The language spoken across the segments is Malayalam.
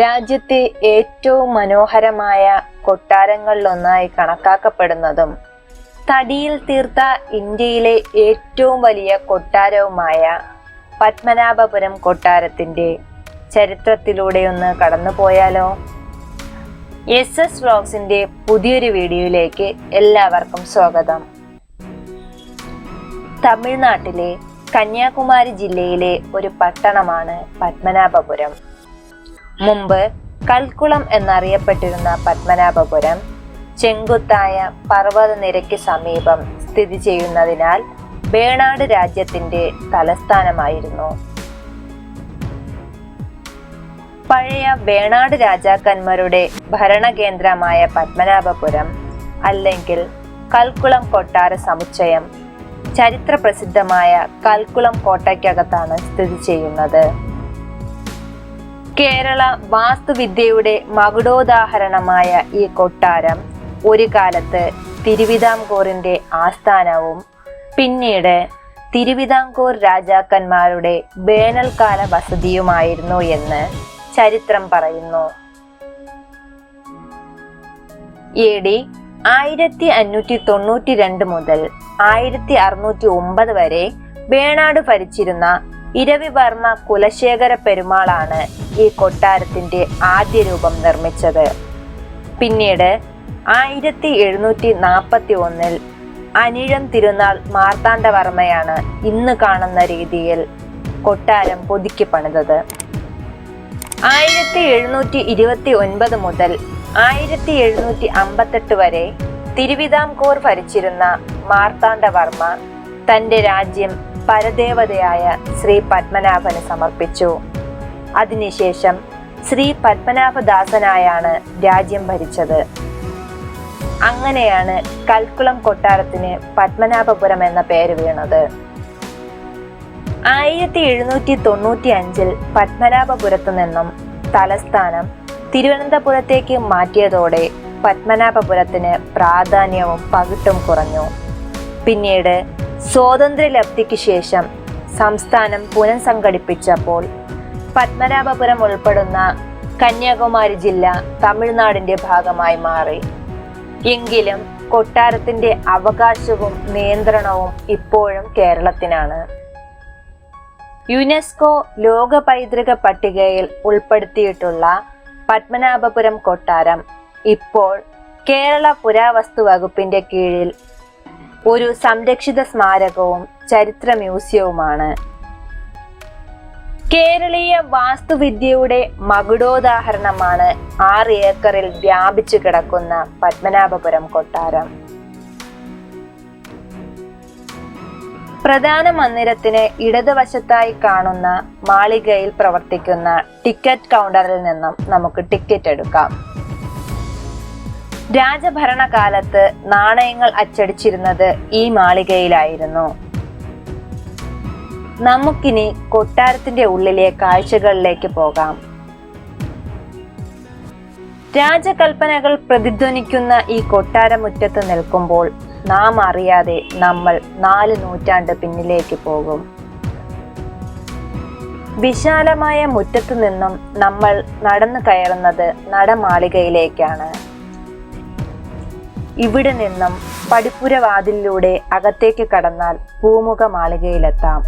രാജ്യത്തെ ഏറ്റവും മനോഹരമായ കൊട്ടാരങ്ങളിലൊന്നായി കണക്കാക്കപ്പെടുന്നതും തടിയിൽ തീർത്ത ഇന്ത്യയിലെ ഏറ്റവും വലിയ കൊട്ടാരവുമായ പത്മനാഭപുരം കൊട്ടാരത്തിന്റെ ചരിത്രത്തിലൂടെ ഒന്ന് കടന്നു പോയാലോ എസ് എസ് വ്ലോഗ്സിന്റെ പുതിയൊരു വീഡിയോയിലേക്ക് എല്ലാവർക്കും സ്വാഗതം. തമിഴ്നാട്ടിലെ കന്യാകുമാരി ജില്ലയിലെ ഒരു പട്ടണമാണ് പത്മനാഭപുരം. മുമ്പ് കൽക്കുളം എന്നറിയപ്പെട്ടിരുന്ന പത്മനാഭപുരം ചെങ്കുത്തായ പർവതനിരയ്ക്ക് സമീപം സ്ഥിതി ചെയ്യുന്നതിനാൽ വേണാട് രാജ്യത്തിന്റെ തലസ്ഥാനമായിരുന്നു. പഴയ വേണാട് രാജാക്കന്മാരുടെ ഭരണകേന്ദ്രമായ പത്മനാഭപുരം അല്ലെങ്കിൽ കൽക്കുളം കൊട്ടാര സമുച്ചയം ചരിത്ര പ്രസിദ്ധമായ കൽക്കുളം കോട്ടയ്ക്കകത്താണ് സ്ഥിതി ചെയ്യുന്നത്. കേരള വാസ്തുവിദ്യയുടെ മകുടോദാഹരണമായ ഈ കൊട്ടാരം ഒരു കാലത്ത് തിരുവിതാംകൂറിന്റെ ആസ്ഥാനവും പിന്നീട് തിരുവിതാംകൂർ രാജാക്കന്മാരുടെ വേനൽക്കാല വസതിയുമായിരുന്നു എന്ന് ചരിത്രം പറയുന്നു. എ ഡി ആയിരത്തി അഞ്ഞൂറ്റി തൊണ്ണൂറ്റി രണ്ട് മുതൽ ആയിരത്തി അറുന്നൂറ്റി ഒമ്പത് വരെ വേണാട് ഭരിച്ചിരുന്ന ഇരവിവർമ്മ കുലശേഖര പെരുമാളാണ് ഈ കൊട്ടാരത്തിന്റെ ആദ്യ രൂപം നിർമ്മിച്ചത്. പിന്നീട് ആയിരത്തി എഴുന്നൂറ്റി നാൽപ്പത്തി ഒന്നിൽ അനിഴം തിരുനാൾ മാർത്താണ്ഡവർമ്മയാണ് ഇന്ന് കാണുന്ന രീതിയിൽ കൊട്ടാരം പുതുക്കി പണിതത്. ആയിരത്തി എഴുന്നൂറ്റി ഇരുപത്തി ഒൻപത് മുതൽ ആയിരത്തി എഴുന്നൂറ്റി അമ്പത്തെട്ട് വരെ തിരുവിതാംകൂർ ഭരിച്ചിരുന്ന മാർത്താണ്ഡവർമ്മ തന്റെ രാജ്യം പരദേവതയായ ശ്രീ പത്മനാഭന് സമർപ്പിച്ചു. അതിനുശേഷം ശ്രീ പത്മനാഭദാസനായാണ് രാജ്യം ഭരിച്ചത്. അങ്ങനെയാണ് കൽക്കുളം കൊട്ടാരത്തിന് പത്മനാഭപുരം എന്ന പേര് വീണത്. ആയിരത്തി എഴുന്നൂറ്റി തൊണ്ണൂറ്റി അഞ്ചിൽ പത്മനാഭപുരത്തു നിന്നും തലസ്ഥാനം തിരുവനന്തപുരത്തേക്ക് മാറ്റിയതോടെ പത്മനാഭപുരത്തിന് പ്രാധാന്യവും പകിട്ടും കുറഞ്ഞു. പിന്നീട് സ്വാതന്ത്ര്യലബ്ധിക്ക് ശേഷം സംസ്ഥാനം പുനഃസംഘടിപ്പിച്ചപ്പോൾ പത്മനാഭപുരം ഉൾപ്പെടുന്ന കന്യാകുമാരി ജില്ല തമിഴ്നാടിന്റെ ഭാഗമായി മാറി. എങ്കിലും കൊട്ടാരത്തിന്റെ അവകാശവും നിയന്ത്രണവും ഇപ്പോഴും കേരളത്തിനാണ്. യുനെസ്കോ ലോക പൈതൃക പട്ടികയിൽ ഉൾപ്പെടുത്തിയിട്ടുള്ള പത്മനാഭപുരം കൊട്ടാരം ഇപ്പോൾ കേരള പുരാവസ്തു വകുപ്പിന്റെ കീഴിൽ ഒരു സംരക്ഷിത സ്മാരകവും ചരിത്ര മ്യൂസിയവുമാണ്. കേരളീയ വാസ്തുവിദ്യയുടെ മകുടോദാഹരണമാണ് ആറ് ഏക്കറിൽ വ്യാപിച്ചു കിടക്കുന്ന പത്മനാഭപുരം കൊട്ടാരം. പ്രധാന മന്ദിരത്തിന് ഇടതുവശത്തായി കാണുന്ന മാളികയിൽ പ്രവർത്തിക്കുന്ന ടിക്കറ്റ് കൗണ്ടറിൽ നിന്നും നമുക്ക് ടിക്കറ്റ് എടുക്കാം. രാജഭരണകാലത്ത് നാണയങ്ങൾ അച്ചടിച്ചിരുന്നത് ഈ മാളികയിലായിരുന്നു. നമുക്കിനി കൊട്ടാരത്തിന്റെ ഉള്ളിലെ കാഴ്ചകളിലേക്ക് പോകാം. രാജകൽപ്പനകൾ പ്രതിധ്വനിക്കുന്ന ഈ കൊട്ടാരമുറ്റത്ത് നിൽക്കുമ്പോൾ നാം അറിയാതെ നമ്മൾ നാല് നൂറ്റാണ്ട് പിന്നിലേക്ക് പോകും. വിശാലമായ മുറ്റത്തു നിന്നും നമ്മൾ നടന്നു കയറുന്നത് നടമാളികയിലേക്കാണ്. ഇവിടെ നിന്നും പടിപ്പുരവാതിലിലൂടെ അകത്തേക്ക് കടന്നാൽ പൂമുഖ മാളികയിലെത്താം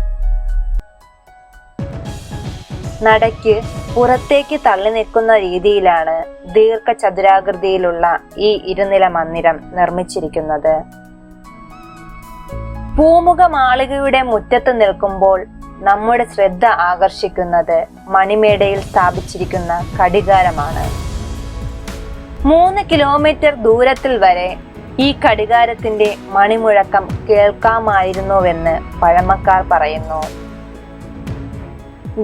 നടയ്ക്ക് പുറത്തേക്ക് തള്ളി നിൽക്കുന്ന രീതിയിലാണ് ദീർഘചതുരാകൃതിയിലുള്ള ഈ ഇരുനില മന്ദിരം നിർമ്മിച്ചിരിക്കുന്നത്. പൂമുഖ മാളികയുടെ മുറ്റത്ത് നിൽക്കുമ്പോൾ നമ്മുടെ ശ്രദ്ധ ആകർഷിക്കുന്നത് മണിമേടയിൽ സ്ഥാപിച്ചിരിക്കുന്ന ഘടികാരമാണ് മൂന്ന് കിലോമീറ്റർ ദൂരത്തിൽ വരെ ഈ കടികാരത്തിന്റെ മണിമുഴക്കം കേൾക്കാമായിരുന്നുവെന്ന് പഴമക്കാർ പറയുന്നു.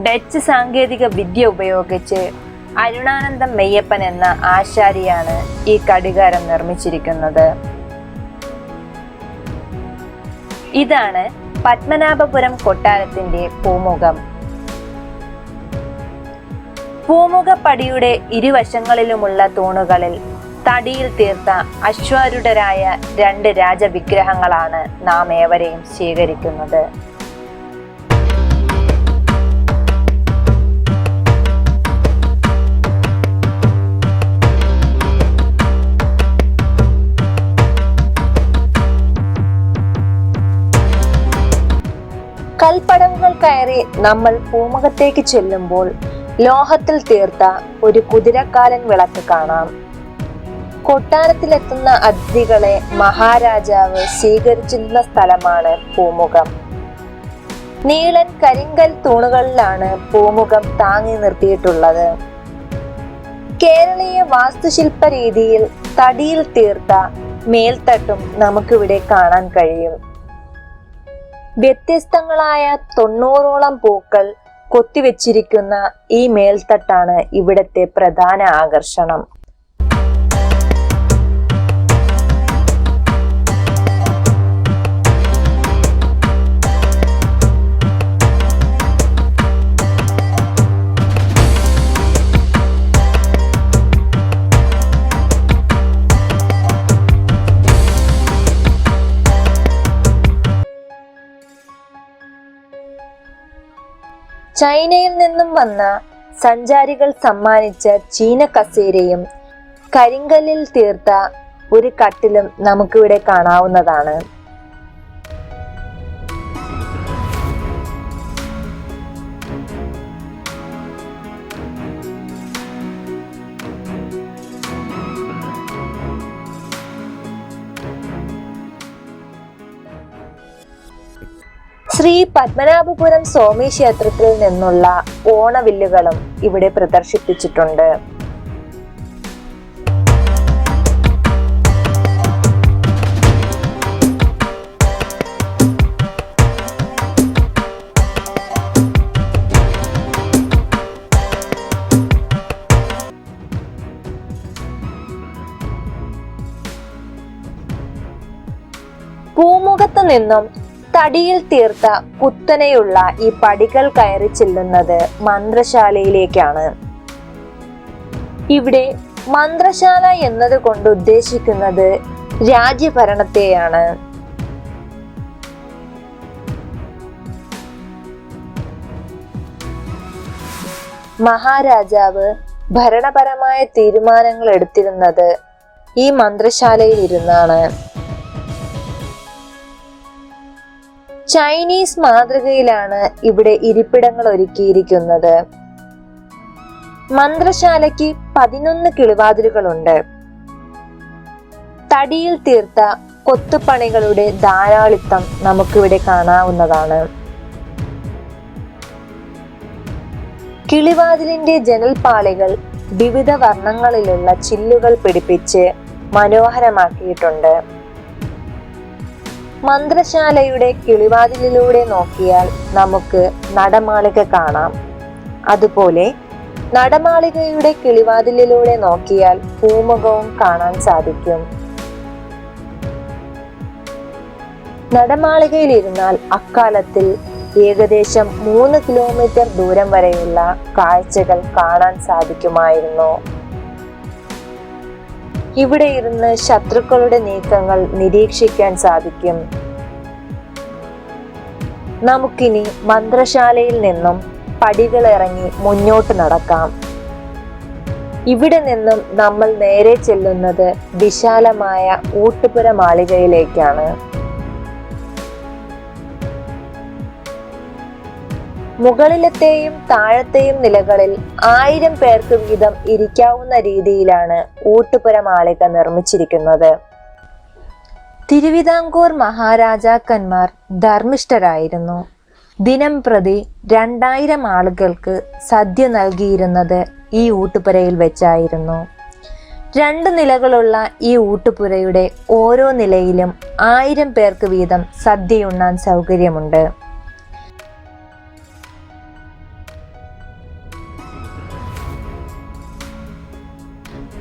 ഡച്ച് സാങ്കേതിക വിദ്യ ഉപയോഗിച്ച് അരുണാനന്ദം മെയ്യപ്പൻ എന്ന ആശാരിയാണ് ഈ കടികാരം നിർമ്മിച്ചിരിക്കുന്നത്. ഇതാണ് പത്മനാഭപുരം കൊട്ടാരത്തിന്റെ പൂമുഖം. പൂമുഖപ്പടിയുടെ ഇരുവശങ്ങളിലുമുള്ള തൂണുകളിൽ തടിയിൽ തീർത്ത അശ്വാരുടരായ രണ്ട് രാജവിഗ്രഹങ്ങളാണ് നാം ഏവരെയും സ്വീകരിക്കുന്നത്. കൽപ്പടവുകൾ കയറി നമ്മൾ പൂമുഖത്തേക്ക് ചെല്ലുമ്പോൾ ലോഹത്തിൽ തീർത്ത ഒരു കുതിരക്കാലൻ വിളക്ക് കാണാം. കൊട്ടാരത്തിലെത്തുന്ന അതിഥികളെ മഹാരാജാവ് സ്വീകരിച്ചിരുന്ന സ്ഥലമാണ് പൂമുഖം. നീളൻ കരിങ്കൽ തൂണുകളിലാണ് പൂമുഖം താങ്ങി നിർത്തിയിട്ടുള്ളത്. കേരളീയ വാസ്തുശില്പ രീതിയിൽ തടിയിൽ തീർത്ത മേൽത്തട്ടും നമുക്കിവിടെ കാണാൻ കഴിയും. വ്യത്യസ്തങ്ങളായ തൊണ്ണൂറോളം പൂക്കൾ കൊത്തിവെച്ചിരിക്കുന്ന ഈ മേൽത്തട്ടാണ് ഇവിടത്തെ പ്രധാന ആകർഷണം. ചൈനയിൽ നിന്നും വന്ന സഞ്ചാരികൾ സമ്മാനിച്ച ചീന കസേരയും കരിങ്കല്ലിൽ തീർത്ത ഒരു കട്ടിലും നമുക്കിവിടെ കാണാവുന്നതാണ്. ശ്രീ പത്മനാഭപുരം സ്വാമി ക്ഷേത്രത്തിൽ നിന്നുള്ള ഓണവില്ലുകളും ഇവിടെ പ്രദർശിപ്പിച്ചിട്ടുണ്ട്. പൂമുഖത്ത് നിന്നും തടിയിൽ തീർത്ത കുത്തനെയുള്ള ഈ പടികൾ കയറി ചെല്ലുന്നത് മന്ത്രശാലയിലേക്കാണ്. ഇവിടെ മന്ത്രശാല എന്നതുകൊണ്ട് ഉദ്ദേശിക്കുന്നത് രാജ്യഭരണത്തെയാണ്. മഹാരാജാവ് ഭരണപരമായ തീരുമാനങ്ങൾ എടുത്തിരുന്നത് ഈ മന്ത്രശാലയിൽ ഇരുന്നാണ് ചൈനീസ് മാതൃകയിലാണ് ഇവിടെ ഇരിപ്പിടങ്ങൾ ഒരുക്കിയിരിക്കുന്നത്. മന്ത്രശാലയ്ക്ക് പതിനൊന്ന് കിളിവാതിലുകളുണ്ട്. തടിയിൽ തീർത്ത കൊത്തുപണികളുടെ ധാരാളിത്തം നമുക്കിവിടെ കാണാവുന്നതാണ്. കിളിവാതിലിന്റെ ജനൽപാളികൾ വിവിധ വർണങ്ങളിലുള്ള ചില്ലുകൾ പിടിപ്പിച്ച് മനോഹരമാക്കിയിട്ടുണ്ട്. മന്ത്രശാലയുടെ കിളിവാതിലിലൂടെ നോക്കിയാൽ നമുക്ക് നടമാളിക കാണാം. അതുപോലെ നടമാളികയുടെ കിളിവാതിലിലൂടെ നോക്കിയാൽ പൂമുഖവും കാണാൻ സാധിക്കും. നടമാളികയിൽ നടമാളികയിലിരുന്നാൽ അക്കാലത്തിൽ ഏകദേശം മൂന്ന് കിലോമീറ്റർ ദൂരം വരെയുള്ള കാഴ്ചകൾ കാണാൻ സാധിക്കുമായിരുന്നു. ഇവിടെ ഇരുന്ന് ശത്രുക്കളുടെ നീക്കങ്ങൾ നിരീക്ഷിക്കാൻ സാധിക്കും. നമുക്കിനി മന്ത്രശാലയിൽ നിന്നും പടികളിറങ്ങി മുന്നോട്ട് നടക്കാം. ഇവിടെ നിന്നും നമ്മൾ നേരെ ചെല്ലുന്നത് വിശാലമായ ഊട്ടുപുര മാളികയിലേക്കാണ്. മുകളിലത്തെയും താഴത്തെയും നിലകളിൽ ആയിരം പേർക്ക് വീതം ഇരിക്കാവുന്ന രീതിയിലാണ് ഊട്ടുപുര മാളിക നിർമ്മിച്ചിരിക്കുന്നത്. തിരുവിതാംകൂർ മഹാരാജാക്കന്മാർ ധർമ്മിഷ്ഠരായിരുന്നു. ദിനം പ്രതി രണ്ടായിരം ആളുകൾക്ക് സദ്യ നൽകിയിരുന്നത് ഈ ഊട്ടുപുരയിൽ വെച്ചായിരുന്നു. രണ്ട് നിലകളുള്ള ഈ ഊട്ടുപുരയുടെ ഓരോ നിലയിലും ആയിരം പേർക്ക് വീതം സദ്യയുണ്ണാൻ സൗകര്യമുണ്ട്.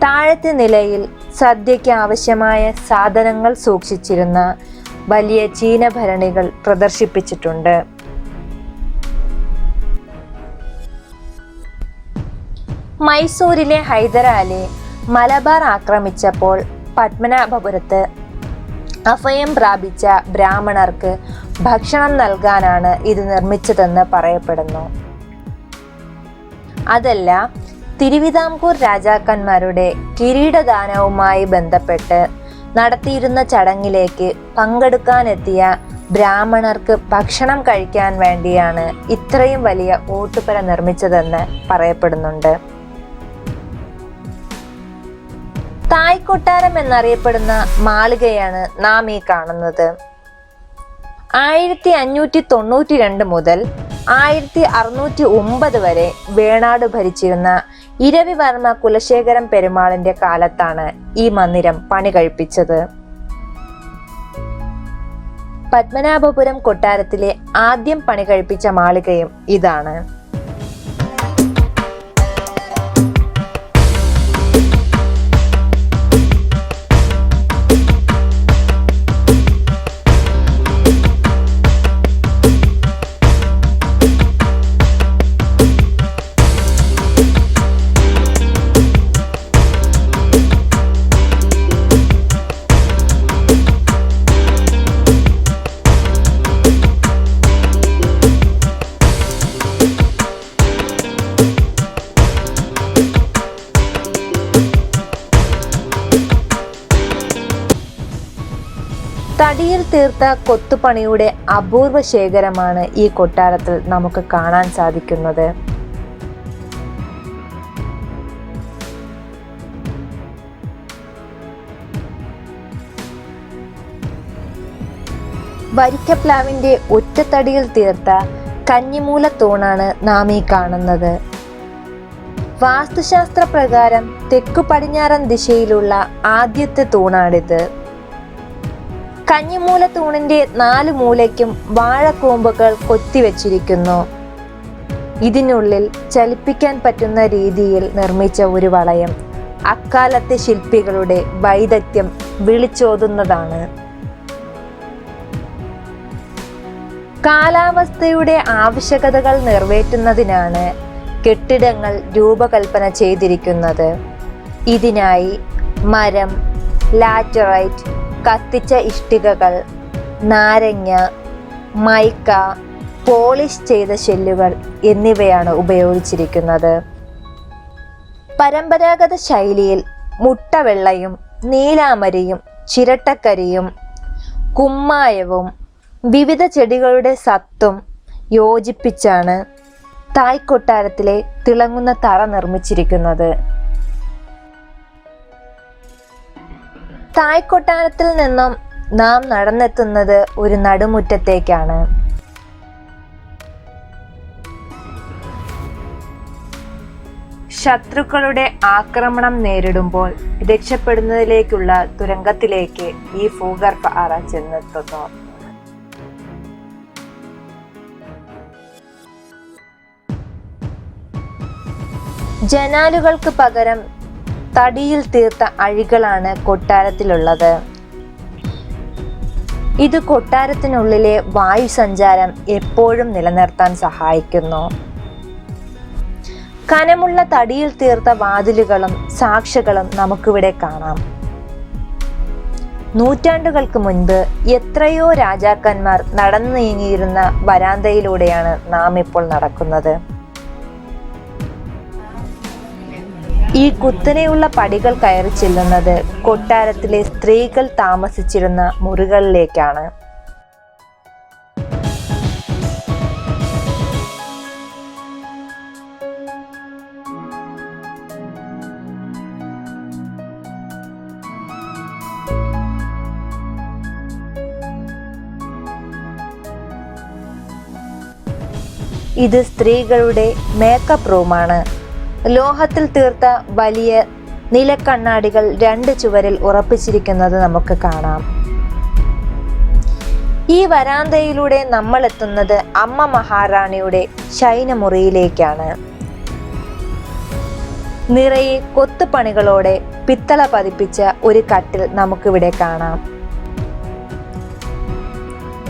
താഴത്തെ നിലയിൽ സദ്യയ്ക്ക് ആവശ്യമായ സാധനങ്ങൾ സൂക്ഷിച്ചിരുന്ന വലിയ ചീന ഭരണികൾ പ്രദർശിപ്പിച്ചിട്ടുണ്ട്. മൈസൂരിലെ ഹൈദരാലി മലബാർ ആക്രമിച്ചപ്പോൾ പത്മനാഭപുരത്ത് അഭയം പ്രാപിച്ച ബ്രാഹ്മണർക്ക് ഭക്ഷണം നൽകാനാണ് ഇത് നിർമ്മിച്ചതെന്ന് പറയപ്പെടുന്നു. അതല്ല തിരുവിതാംകൂർ രാജാക്കന്മാരുടെ കിരീടദാനവുമായി ബന്ധപ്പെട്ട് നടത്തിയിരുന്ന ചടങ്ങിലേക്ക് പങ്കെടുക്കാനെത്തിയ ബ്രാഹ്മണർക്ക് ഭക്ഷണം കഴിക്കാൻ വേണ്ടിയാണ് ഇത്രയും വലിയ ഓട്ടുപര നിർമ്മിച്ചതെന്ന് പറയപ്പെടുന്നുണ്ട്. തായ് കൊട്ടാരം എന്നറിയപ്പെടുന്ന മാളികയാണ് നാം ഈ കാണുന്നത്. ആയിരത്തി അഞ്ഞൂറ്റി തൊണ്ണൂറ്റി രണ്ട് മുതൽ ആയിരത്തി അറുന്നൂറ്റി ഒമ്പത് വരെ വേണാട് ഭരിച്ചിരുന്ന ഇരവിവർമ്മ കുലശേഖരം പെരുമാളിന്റെ കാലത്താണ് ഈ മന്ദിരം പണി കഴിപ്പിച്ചത്. പത്മനാഭപുരം കൊട്ടാരത്തിലെ ആദ്യം പണി കഴിപ്പിച്ച മാളികയും ഇതാണ്. തടിയിൽ കൊത്തുപണിയുടെ അപൂർവ ശേഖരമാണ് ഈ കൊട്ടാരത്തിൽ നമുക്ക് കാണാൻ സാധിക്കുന്നത്. വരിക്കപ്ലാവിന്റെ ഒറ്റത്തടിയിൽ തീർത്ത കഞ്ഞിമൂല തൂണാണ് നാം ഈ കാണുന്നത്. വാസ്തുശാസ്ത്ര പ്രകാരം തെക്കു പടിഞ്ഞാറൻ ദിശയിലുള്ള ആദ്യത്തെ തൂണാണിത്. കഞ്ഞിമൂല തൂണിന്റെ നാല് മൂലയ്ക്കും വാഴക്കൂമ്പുകൾ കൊത്തിവെച്ചിരിക്കുന്നു. ഇതിനുള്ളിൽ ചലിപ്പിക്കാൻ പറ്റുന്ന രീതിയിൽ നിർമ്മിച്ച ഒരു വളയം. അക്കാലത്തെ ശില്പികളുടെ വൈദഗ്ധ്യം വിളിച്ചോതുന്നതാണ്. കാലാവസ്ഥയുടെ ആവശ്യകതകൾ നിറവേറ്റുന്നതിനാണ് കെട്ടിടങ്ങൾ രൂപകൽപ്പന ചെയ്തിരിക്കുന്നത്. ഇതിനായി മരം ലാറ്ററൈറ്റ് കത്തിച്ച ഇഷ്ടികകൾ നാരങ്ങ മൈക്ക പോളിഷ് ചെയ്ത ഷെല്ലുകൾ എന്നിവയാണ് ഉപയോഗിച്ചിരിക്കുന്നത്. പരമ്പരാഗത ശൈലിയിൽ മുട്ടവെള്ളയും നീലാമരിയും ചിരട്ടക്കരിയും കുമ്മായവും വിവിധ ചെടികളുടെ സത്തും യോജിപ്പിച്ചാണ് തായ്ക്കൊട്ടാരത്തിലെ തിളങ്ങുന്ന തറ നിർമ്മിച്ചിരിക്കുന്നത്. തായ് കൊട്ടാരത്തിൽ നിന്നും നാം നടന്നെത്തുന്നത് ഒരു നടുമുറ്റത്തേക്കാണ്. ശത്രുക്കളുടെ ആക്രമണം നേരിടുമ്പോൾ രക്ഷപ്പെടുന്നതിലേക്കുള്ള തുരങ്കത്തിലേക്ക് ഈ ഭൂഗർഭ അറ ചെന്നെത്തുന്നു. ജനാലുകൾക്ക് പകരം തടിയിൽ തീർത്ത അഴികളാണ് കൊട്ടാരത്തിലുള്ളത്. ഇത് കൊട്ടാരത്തിനുള്ളിലെ വായു സഞ്ചാരം എപ്പോഴും നിലനിർത്താൻ സഹായിക്കുന്നു. കനമുള്ള തടിയിൽ തീർത്ത വാതിലുകളും സാക്ഷികളും നമുക്കിവിടെ കാണാം. നൂറ്റാണ്ടുകൾക്ക് മുൻപ് എത്രയോ രാജാക്കന്മാർ നടന്നു നീങ്ങിയിരുന്ന വരാന്തയിലൂടെയാണ് നാം ഇപ്പോൾ നടക്കുന്നത്. ഈ കുത്തനെയുള്ള പടികൾ കയറി ചെല്ലുന്നത് കൊട്ടാരത്തിലെ സ്ത്രീകൾ താമസിച്ചിരുന്ന മുറികളിലേക്കാണ്. ഇത് സ്ത്രീകളുടെ മേക്കപ്പ് റൂമാണ് ലോഹത്തിൽ തീർത്ത വലിയ നിലക്കണ്ണാടികൾ രണ്ട് ചുവരിൽ ഉറപ്പിച്ചിരിക്കുന്നത് നമുക്ക് കാണാം. ഈ വരാന്തയിലൂടെ നമ്മൾ എത്തുന്നത് അമ്മ മഹാറാണിയുടെ ശൈനമുറിയിലേക്കാണ്. നിറയെ കൊത്തുപണികളോടെ പിത്തള പതിപ്പിച്ച ഒരു കട്ടിൽ നമുക്കിവിടെ കാണാം.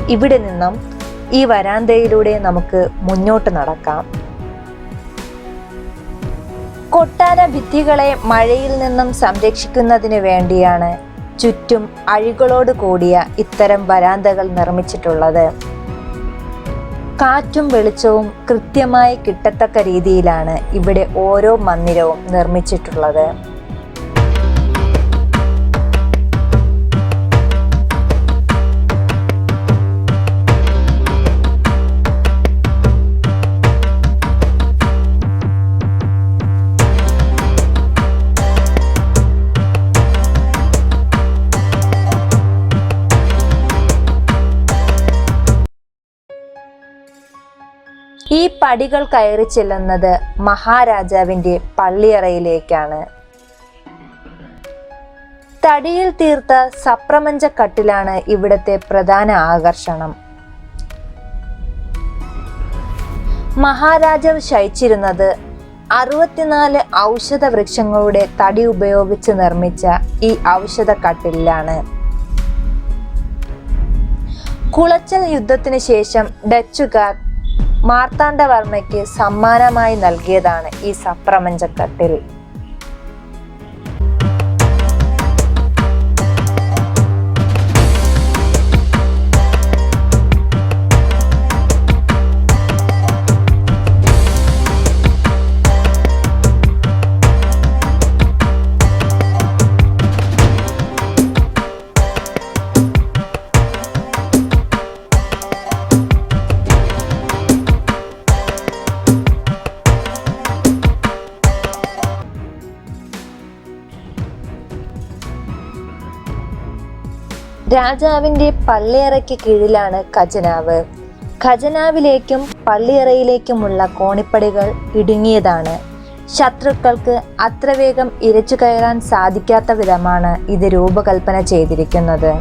ഇവിടെ നിന്നും ഈ വരാന്തയിലൂടെ നമുക്ക് മുന്നോട്ട് നടക്കാം. കൊട്ടാര ഭിത്തികളെ മഴയിൽ നിന്നും സംരക്ഷിക്കുന്നതിന് വേണ്ടിയാണ് ചുറ്റും അഴികളോട് കൂടിയ ഇത്തരം വരാന്തകൾ നിർമ്മിച്ചിട്ടുള്ളത്. കാറ്റും വെളിച്ചവും കൃത്യമായി കിട്ടത്തക്ക രീതിയിലാണ് ഇവിടെ ഓരോ മന്ദിരവും നിർമ്മിച്ചിട്ടുള്ളത്. ഈ പടികൾ കയറി ചെല്ലുന്നത് മഹാരാജാവിന്റെ പള്ളിയറയിലേക്കാണ്. തടിയിൽ തീർത്ത സപ്രമഞ്ച കട്ടിലാണ് ഇവിടത്തെ പ്രധാന ആകർഷണം. മഹാരാജാവ് ശയിച്ചിരുന്നത് അറുപത്തിനാല് ഔഷധ വൃക്ഷങ്ങളുടെ തടി ഉപയോഗിച്ച് നിർമ്മിച്ച ഈ ഔഷധ കട്ടിലാണ് കുളച്ചൽ യുദ്ധത്തിന് ശേഷം ഡച്ചുകാർ മാർത്താണ്ഡവർമ്മയ്ക്ക് സമ്മാനമായി നൽകിയതാണ് ഈ സപ്രമഞ്ചക്കട്ടിൽ രാജാവിന്റെ പള്ളിയറയ്ക്ക് കീഴിലാണ് ഖജനാവ്. ഖജനാവിലേക്കും പള്ളിയറയിലേക്കുമുള്ള കോണിപ്പടികൾ ഇടുങ്ങിയതാണ്. ശത്രുക്കൾക്ക് അത്ര വേഗം ഇരച്ചു കയറാൻ സാധിക്കാത്ത വിധമാണ് ഇത് രൂപകൽപ്പന ചെയ്തിരിക്കുന്നത്.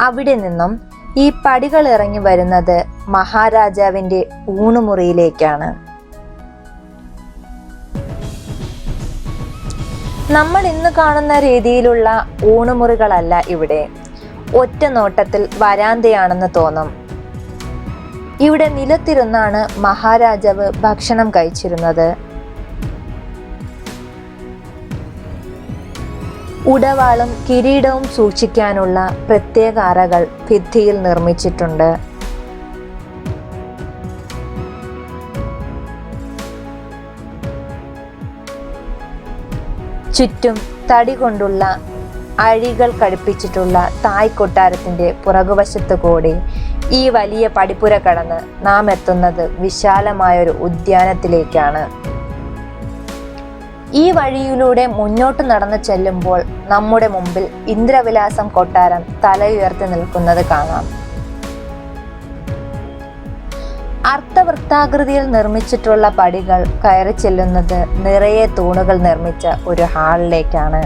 അവിടെ നിന്നും ഈ പടികൾ ഇറങ്ങി വരുന്നത് മഹാരാജാവിന്റെ ഊണുമുറിയിലേക്കാണ്. നമ്മൾ ഇന്ന് കാണുന്ന രീതിയിലുള്ള ഊണുമുറികളല്ല ഇവിടെ. ഒറ്റ നോട്ടത്തിൽ വരാന്തയാണെന്ന് തോന്നും. ഇവിടെ നിലത്തിരുന്നാണ് മഹാരാജാവ് ഭക്ഷണം കഴിച്ചിരുന്നത്. ഉടവാളും കിരീടവും സൂക്ഷിക്കാനുള്ള പ്രത്യേക അറകൾ ഭിത്തിയിൽ നിർമ്മിച്ചിട്ടുണ്ട്. ചുറ്റും തടി കൊണ്ടുള്ള അഴികൾ ഘടിപ്പിച്ചിട്ടുള്ള തായ് കൊട്ടാരത്തിന്റെ പുറകുവശത്ത് കൂടി ഈ വലിയ പടിപ്പുര കടന്ന് നാം എത്തുന്നത് വിശാലമായൊരു ഉദ്യാനത്തിലേക്കാണ്. ഈ വഴിയിലൂടെ മുന്നോട്ട് നടന്നു ചെല്ലുമ്പോൾ നമ്മുടെ മുമ്പിൽ ഇന്ദ്രവിലാസം കൊട്ടാരം തലയുയർത്തി നിൽക്കുന്നത് കാണാം. അർത്ഥവൃത്താകൃതിയിൽ നിർമ്മിച്ചിട്ടുള്ള പടികൾ കയറി ചെല്ലുന്നത് നിറയെ തൂണുകൾ നിർമ്മിച്ച ഒരു ഹാളിലേക്കാണ്.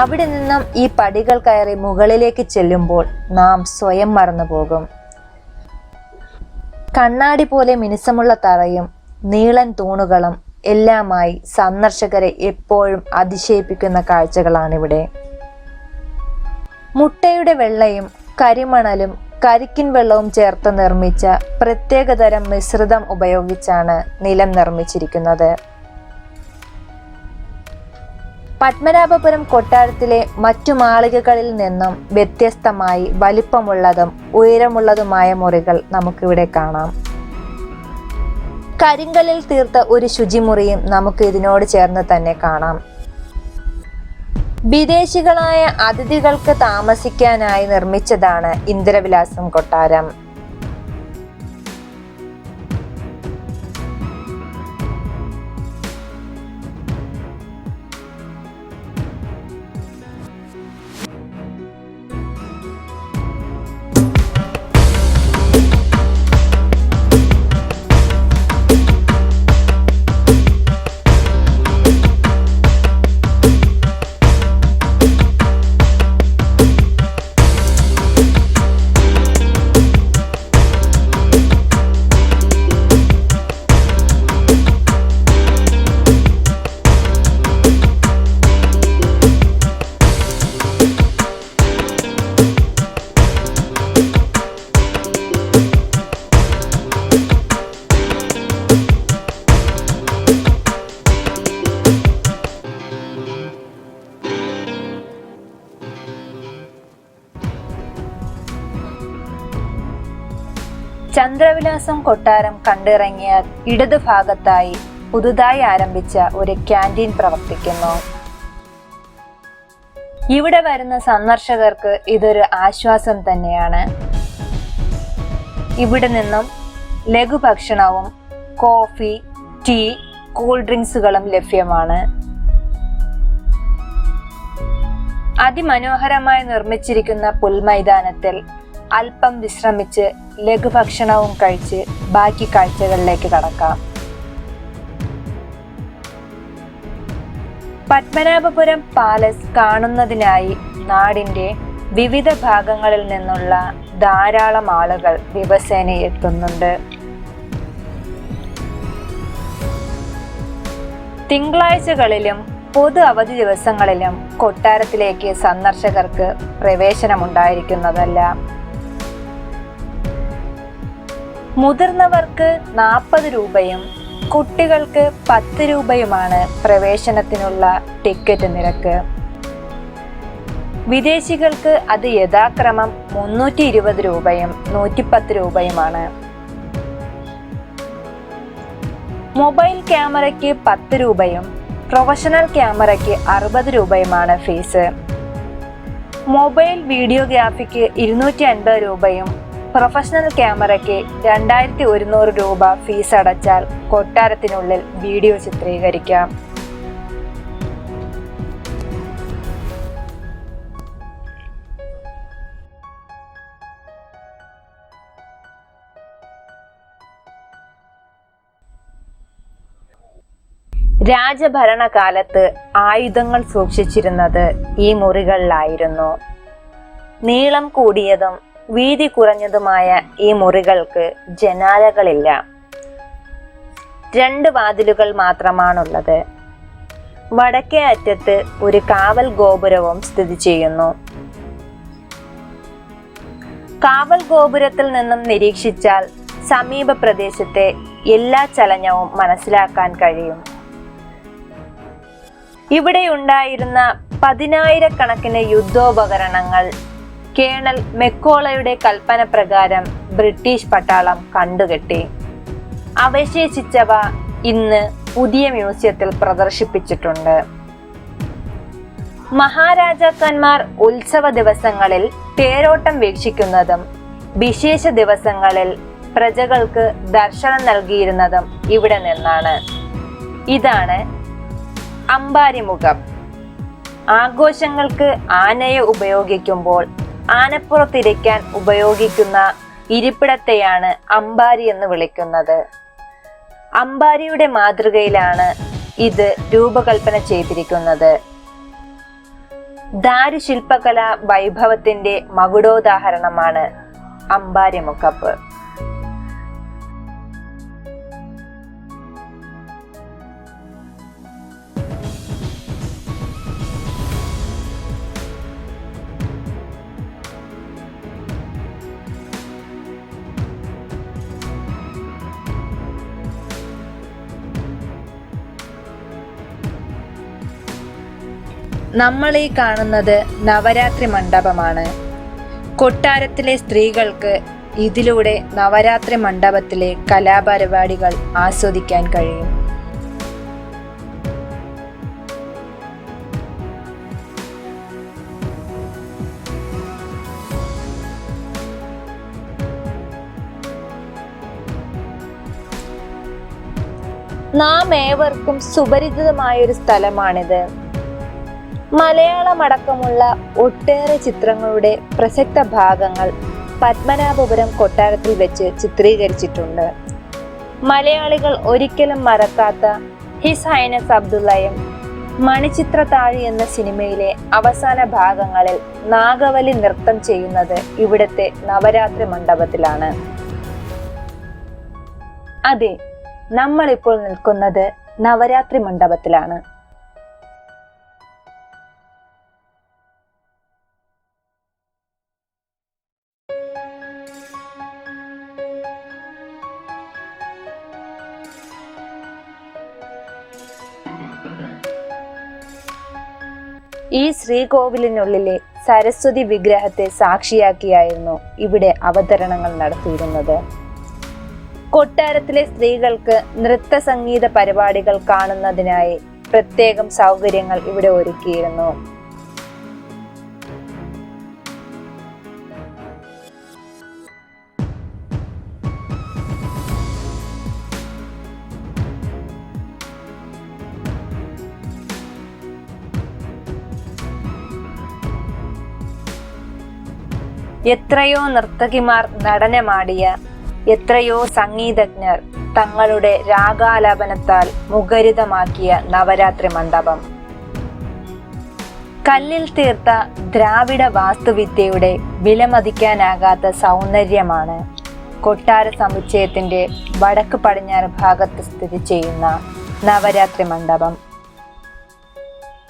അവിടെ നിന്നും ഈ പടികൾ കയറി മുകളിലേക്ക് ചെല്ലുമ്പോൾ നാം സ്വയം മറന്നു പോകും കണ്ണാടി പോലെ മിനുസമുള്ള തറയും നീളൻ തൂണുകളും എല്ലാമായി സന്ദർശകരെ എപ്പോഴും അതിശയിപ്പിക്കുന്ന കാഴ്ചകളാണിവിടെ. മുട്ടയുടെ വെള്ളയും കരിമണലും കരിക്കിൻ വെള്ളവും ചേർത്ത് നിർമ്മിച്ച പ്രത്യേകതരം മിശ്രിതം ഉപയോഗിച്ചാണ് നിലം നിർമ്മിച്ചിരിക്കുന്നത്. പത്മനാഭപുരം കൊട്ടാരത്തിലെ മറ്റു മാളികകളിൽ നിന്നും വ്യത്യസ്തമായി വലിപ്പമുള്ളതും ഉയരമുള്ളതുമായ മുറികൾ നമുക്കിവിടെ കാണാം. കരിങ്കലിൽ തീർത്ത ഒരു ശുചിമുറിയും നമുക്ക് ഇതിനോട് ചേർന്ന് തന്നെ കാണാം. വിദേശികളായ അതിഥികൾക്ക് താമസിക്കാനായി നിർമ്മിച്ചതാണ് ഇന്ദ്രവിലാസം കൊട്ടാരം. ചന്ദ്രവിലാസം കൊട്ടാരം കണ്ടിറങ്ങിയാൽ ഇടതുഭാഗത്തായി പുതുതായി ആരംഭിച്ച ഒരു ക്യാന്റീൻ പ്രവർത്തിക്കുന്നു. ഇവിടെ വരുന്ന സന്ദർശകർക്ക് ഇതൊരു ആശ്വാസം തന്നെയാണ്. ഇവിടെ നിന്നും ലഘുഭക്ഷണവും കോഫി ടീ കൂൾ ഡ്രിങ്ക്സുകളും ലഭ്യമാണ്. അതിമനോഹരമായി നിർമ്മിച്ചിരിക്കുന്ന പുൽമൈതാനത്തിൽ അല്പം വിശ്രമിച്ച് ലഘുഭക്ഷണവും കഴിച്ച് ബാക്കി കാഴ്ചകളിലേക്ക് കടക്കാം. പത്മനാഭപുരം പാലസ് കാണുന്നതിനായി നാടിന്റെ വിവിധ ഭാഗങ്ങളിൽ നിന്നുള്ള ധാരാളം ആളുകൾ ദിവസേന എത്തുന്നുണ്ട് തിങ്കളാഴ്ചകളിലും പൊതു അവധി ദിവസങ്ങളിലും കൊട്ടാരത്തിലേക്ക് സന്ദർശകർക്ക് പ്രവേശനമുണ്ടായിരിക്കുന്നതല്ല. മുതിർന്നവർക്ക് നാൽപ്പത് രൂപയും കുട്ടികൾക്ക് പത്ത് രൂപയുമാണ് പ്രവേശനത്തിനുള്ള ടിക്കറ്റ് നിരക്ക്. വിദേശികൾക്ക് അത് യഥാക്രമം മുന്നൂറ്റി ഇരുപത് രൂപയും നൂറ്റിപ്പത്ത് രൂപയുമാണ്. മൊബൈൽ ക്യാമറയ്ക്ക് പത്ത് രൂപയും പ്രൊഫഷണൽ ക്യാമറയ്ക്ക് അറുപത് രൂപയുമാണ് ഫീസ്. മൊബൈൽ വീഡിയോഗ്രാഫിക്ക് ഇരുന്നൂറ്റി അൻപത് രൂപയും പ്രൊഫഷണൽ ക്യാമറയ്ക്ക് രണ്ടായിരത്തി ഒരുന്നൂറ് രൂപ ഫീസ് അടച്ചാൽ കൊട്ടാരത്തിനുള്ളിൽ വീഡിയോ ചിത്രീകരിക്കാം. രാജഭരണകാലത്ത് ആയുധങ്ങൾ സൂക്ഷിച്ചിരുന്നത് ഈ മുറികളിലായിരുന്നു. നീളം കൂടിയതും വീതി കുറഞ്ഞതുമായ ഈ മുറികൾക്ക് ജനാലകളില്ല. രണ്ട് വാതിലുകൾ മാത്രമാണുള്ളത്. വടക്കേ അറ്റത്ത് ഒരു കാവൽ ഗോപുരവും സ്ഥിതി ചെയ്യുന്നു. കാവൽ ഗോപുരത്തിൽ നിന്നും നിരീക്ഷിച്ചാൽ സമീപ പ്രദേശത്തെ എല്ലാ ചലനവും മനസ്സിലാക്കാൻ കഴിയും. ഇവിടെയുണ്ടായിരുന്ന പതിനായിരക്കണക്കിന് യുദ്ധോപകരണങ്ങൾ കേണൽ മെക്കോളയുടെ കൽപ്പന പ്രകാരം ബ്രിട്ടീഷ് പട്ടാളം കണ്ടുകെട്ടി. അവശേഷിച്ചവ ഇന്ന് പുതിയ മ്യൂസിയത്തിൽ പ്രദർശിപ്പിച്ചിട്ടുണ്ട്. മഹാരാജാക്കന്മാർ ഉത്സവ ദിവസങ്ങളിൽ തേരോട്ടം വീക്ഷിക്കുന്നതും വിശേഷ ദിവസങ്ങളിൽ പ്രജകൾക്ക് ദർശനം നൽകിയിരുന്നതും ഇവിടെ നിന്നാണ്. ഇതാണ് അമ്പാരിമുഖം. ആഘോഷങ്ങൾക്ക് ആനയെ ഉപയോഗിക്കുമ്പോൾ ആനപ്പുറത്തിരിക്കാൻ ഉപയോഗിക്കുന്ന ഇരിപ്പിടത്തെയാണ് അമ്പാരി എന്ന് വിളിക്കുന്നത്. അമ്പാരിയുടെ മാതൃകയിലാണ് ഇത് രൂപകൽപ്പന ചെയ്തിരിക്കുന്നത്. ദാരുശില്പകല വൈഭവത്തിന്റെ മകുടോദാഹരണമാണ് അമ്പാരിമുഖപ്പ്. നമ്മൾ ഈ കാണുന്നത് നവരാത്രി മണ്ഡപമാണ്. കൊട്ടാരത്തിലെ സ്ത്രീകൾക്ക് ഇതിലൂടെ നവരാത്രി മണ്ഡപത്തിലെ കലാപരിപാടികൾ ആസ്വദിക്കാൻ കഴിയും. നാം ഏവർക്കും സുപരിചിതമായൊരു സ്ഥലമാണിത്. മലയാളമടക്കമുള്ള ഒട്ടേറെ ചിത്രങ്ങളുടെ പ്രസക്ത ഭാഗങ്ങൾ പത്മനാഭപുരം കൊട്ടാരത്തിൽ വെച്ച് ചിത്രീകരിച്ചിട്ടുണ്ട്. മലയാളികൾ ഒരിക്കലും മറക്കാത്ത ഹിസ് ഹൈനസ് അബ്ദുള്ളയും മണിച്ചിത്രത്താഴി എന്ന സിനിമയിലെ അവസാന ഭാഗങ്ങളിൽ നാഗവലി നൃത്തം ചെയ്യുന്നത് ഇവിടുത്തെ നവരാത്രി മണ്ഡപത്തിലാണ്. അതെ നമ്മളിപ്പോൾ നിൽക്കുന്നത് നവരാത്രി മണ്ഡപത്തിലാണ്. ഈ ശ്രീകോവിലിനുള്ളിലെ സരസ്വതി വിഗ്രഹത്തെ സാക്ഷിയാക്കിയായിരുന്നു ഇവിടെ അവതരണങ്ങൾ നടത്തിയിരുന്നത്. കൊട്ടാരത്തിലെ സ്ത്രീകൾക്ക് നൃത്ത സംഗീത പരിപാടികൾ കാണുന്നതിനായി പ്രത്യേകം സൗകര്യങ്ങൾ ഇവിടെ ഒരുക്കിയിരുന്നു. എത്രയോ നർത്തകിമാർ നടനമാടിയ എത്രയോ സംഗീതജ്ഞർ തങ്ങളുടെ രാഗാലാപനത്താൽ മുഖരിതമാക്കിയ നവരാത്രി മണ്ഡപം. കല്ലിൽ തീർത്ത ദ്രാവിഡ വാസ്തുവിദ്യയുടെ വിലമതിക്കാനാകാത്ത സൗന്ദര്യമാണ് കൊട്ടാര സമുച്ചയത്തിന്റെ വടക്ക് പടിഞ്ഞാറ് ഭാഗത്ത് സ്ഥിതി ചെയ്യുന്ന നവരാത്രി മണ്ഡപം.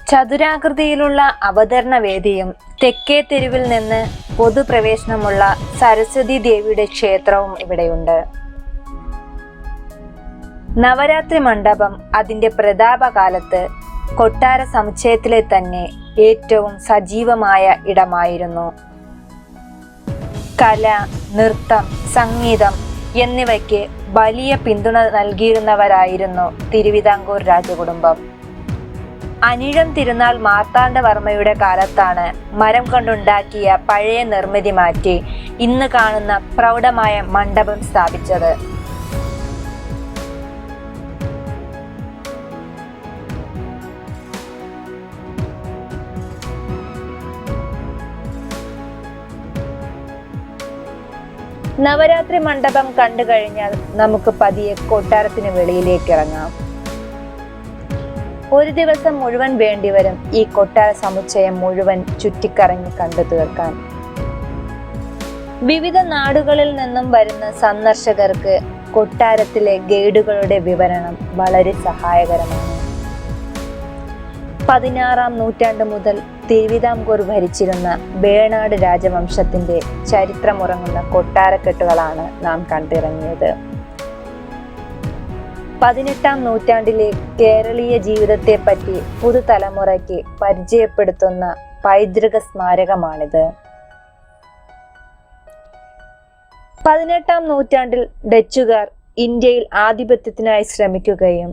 ചതുരാകൃതിയിലുള്ള അവതരണ വേദിയും തെക്കേ തെരുവിൽ നിന്ന് പൊതുപ്രവേശനമുള്ള സരസ്വതി ദേവിയുടെ ക്ഷേത്രവും ഇവിടെയുണ്ട്. നവരാത്രി മണ്ഡപം അതിന്റെ പ്രതാപകാലത്ത് കൊട്ടാര സമുച്ചയത്തിലെ തന്നെ ഏറ്റവും സജീവമായ ഇടമായിരുന്നു. കല നൃത്തം സംഗീതം എന്നിവയ്ക്ക് വലിയ പിന്തുണ നൽകിയിരുന്നവരായിരുന്നു തിരുവിതാംകൂർ രാജകുടുംബം. അനിഴം തിരുനാൾ മാർത്താണ്ഡവർമ്മയുടെ കാലത്താണ് മരം കൊണ്ടുണ്ടാക്കിയ പഴയ നിർമ്മിതി മാറ്റി ഇന്ന് കാണുന്ന പ്രൗഢമായ മണ്ഡപം സ്ഥാപിച്ചത്. നവരാത്രി മണ്ഡപം കണ്ടു കഴിഞ്ഞാൽ നമുക്ക് പതിയെ കൊട്ടാരത്തിന് വെളിയിലേക്ക് ഇറങ്ങാം. ഒരു ദിവസം മുഴുവൻ വേണ്ടിവരും ഈ കൊട്ടാര സമുച്ചയം മുഴുവൻ ചുറ്റിക്കറങ്ങി കണ്ടു തീർക്കാൻ. വിവിധ നാടുകളിൽ നിന്നും വരുന്ന സന്ദർശകർക്ക് കൊട്ടാരത്തിലെ ഗൈഡുകളുടെ വിവരണം വളരെ സഹായകരമാണ്. പതിനാറാം നൂറ്റാണ്ട് മുതൽ തിരുവിതാംകൂർ ഭരിച്ചിരുന്ന വേണാട് രാജവംശത്തിന്റെ ചരിത്രമുറങ്ങുന്ന കൊട്ടാരക്കെട്ടുകളാണ് നാം കണ്ടിറങ്ങിയത്. പതിനെട്ടാം നൂറ്റാണ്ടിലെ കേരളീയ ജീവിതത്തെ പറ്റി പുതുതലമുറയ്ക്ക് പരിചയപ്പെടുത്തുന്ന പൈതൃക സ്മാരകമാണിത്. പതിനെട്ടാം നൂറ്റാണ്ടിൽ ഡച്ചുകാർ ഇന്ത്യയിൽ ആധിപത്യത്തിനായി ശ്രമിക്കുകയും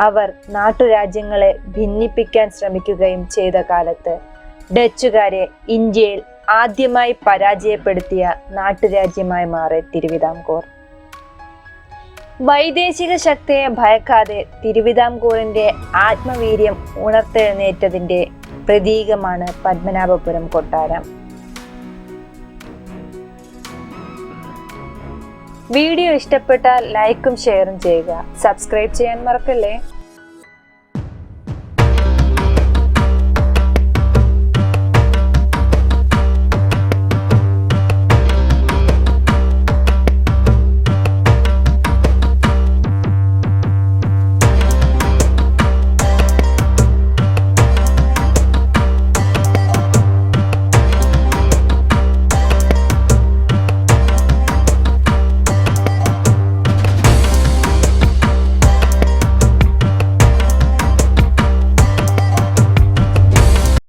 അവർ നാട്ടുരാജ്യങ്ങളെ ഭിന്നിപ്പിക്കാൻ ശ്രമിക്കുകയും ചെയ്ത കാലത്ത് ഡച്ചുകാരെ ഇന്ത്യയിൽ ആദ്യമായി പരാജയപ്പെടുത്തിയ നാട്ടുരാജ്യമായി മാറി തിരുവിതാംകൂർ. വൈദേശിക ശക്തിയെ ഭയക്കാതെ തിരുവിതാംകൂറിന്റെ ആത്മവീര്യം ഉണർത്തെഴുന്നേറ്റതിന്റെ പ്രതീകമാണ് പത്മനാഭപുരം കൊട്ടാരം. വീഡിയോ ഇഷ്ടപ്പെട്ടാൽ ലൈക്കും ഷെയറും ചെയ്യുക. സബ്സ്ക്രൈബ് ചെയ്യാൻ മറക്കല്ലേ?